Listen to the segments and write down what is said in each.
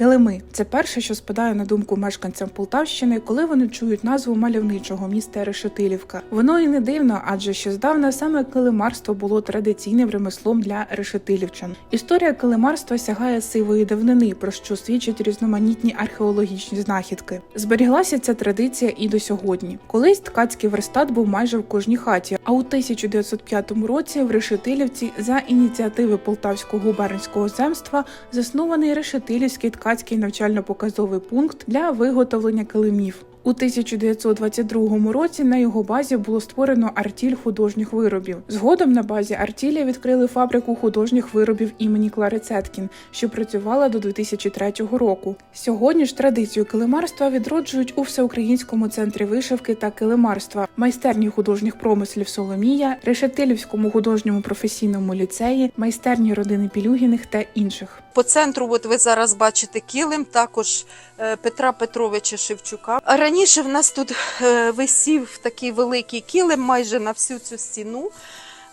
Килими це перше, що спадає на думку мешканцям Полтавщини, коли вони чують назву мальовничого міста Решетилівка. Воно і не дивно, адже ще здавна саме килимарство було традиційним ремеслом для решетилівчан. Історія килимарства сягає сивої давнини, про що свідчать різноманітні археологічні знахідки. Зберіглася ця традиція і до сьогодні. Колись ткацький верстат був майже в кожній хаті, а у 1905 році в Решетилівці за ініціативи Полтавського губернського земства заснований Решетилівський ткацький навчально-показовий пункт для виготовлення килимів. У 1922 році на його базі було створено артіль художніх виробів. Згодом на базі артілі відкрили фабрику художніх виробів імені Клари Цеткін, що працювала до 2003 року. Сьогодні ж традицію килимарства відроджують у всеукраїнському центрі вишивки та килимарства, майстерні художніх промислів Соломія, Решетилівському художньому професійному ліцеї, майстерні родини Пілюгіних та інших. По центру, от ви зараз бачите килим, також е, Петра Петровича Шевчука. Раніше в нас тут е, висів такий великий килим майже на всю цю стіну.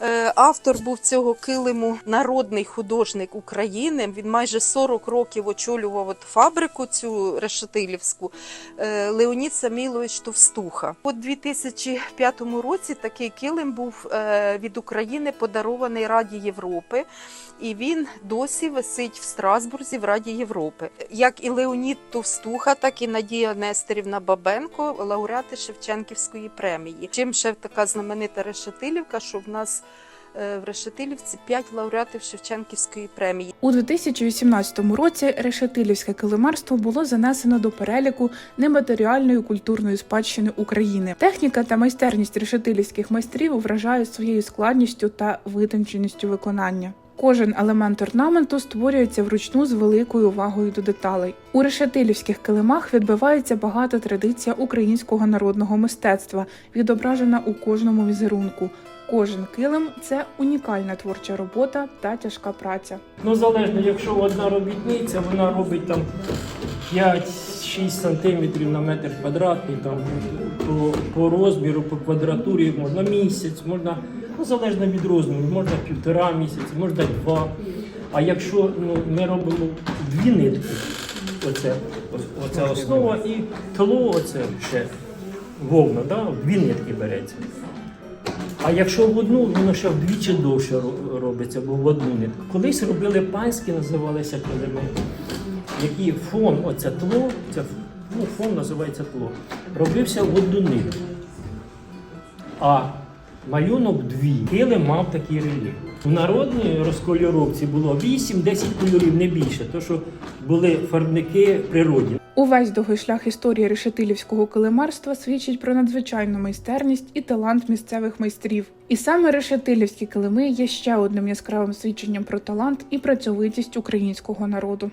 Е, Автор був цього килиму народний художник України. Він майже 40 років очолював от фабрику цю решетилівську е, Леонід Самілович Товстуха. У 2005 році такий килим був е, від України подарований Раді Європи, і він досі висить в Страсбурзі в Раді Європи. Як і Леонід Товстуха, так і Надія Нестерівна Бабенко, лауреати Шевченківської премії. Чим ще така знаменита Решетилівка, що в нас в Решетилівці 5 лауреатів Шевченківської премії. У 2018 році решетилівське килимарство було занесено до переліку нематеріальної культурної спадщини України. Техніка та майстерність решетилівських майстрів вражають своєю складністю та витонченістю виконання. Кожен елемент орнаменту створюється вручну з великою увагою до деталей. У решетилівських килимах відбивається багата традиція українського народного мистецтва, відображена у кожному візерунку. Кожен килим це унікальна творча робота та тяжка праця. Ну, залежно, якщо одна робітниця, вона робить там 5-6 сантиметрів на метр квадратний, там по, по розміру, по квадратурі можна місяць, можна, ну, залежно від розміру, можна півтора місяці, можна два. А якщо ну, ми робимо дві нитки, оце, оця основа і тло, оце ще вовна, да? дві нитки береться. А якщо в одну, воно ще вдвічі довше робиться, бо в одну нитку. Колись робили панські, називалися килими, які фон, оце тло, це ну, фон називається тло, робився в одну нитку. А малюнок дві. Килим мав такий рельєф. У народній розкольоровці було 8-10 кольорів, не більше, тому що були фарбники природні. Увесь довгий шлях історії решетилівського килимарства свідчить про надзвичайну майстерність і талант місцевих майстрів. І саме решетилівські килими є ще одним яскравим свідченням про талант і працьовитість українського народу.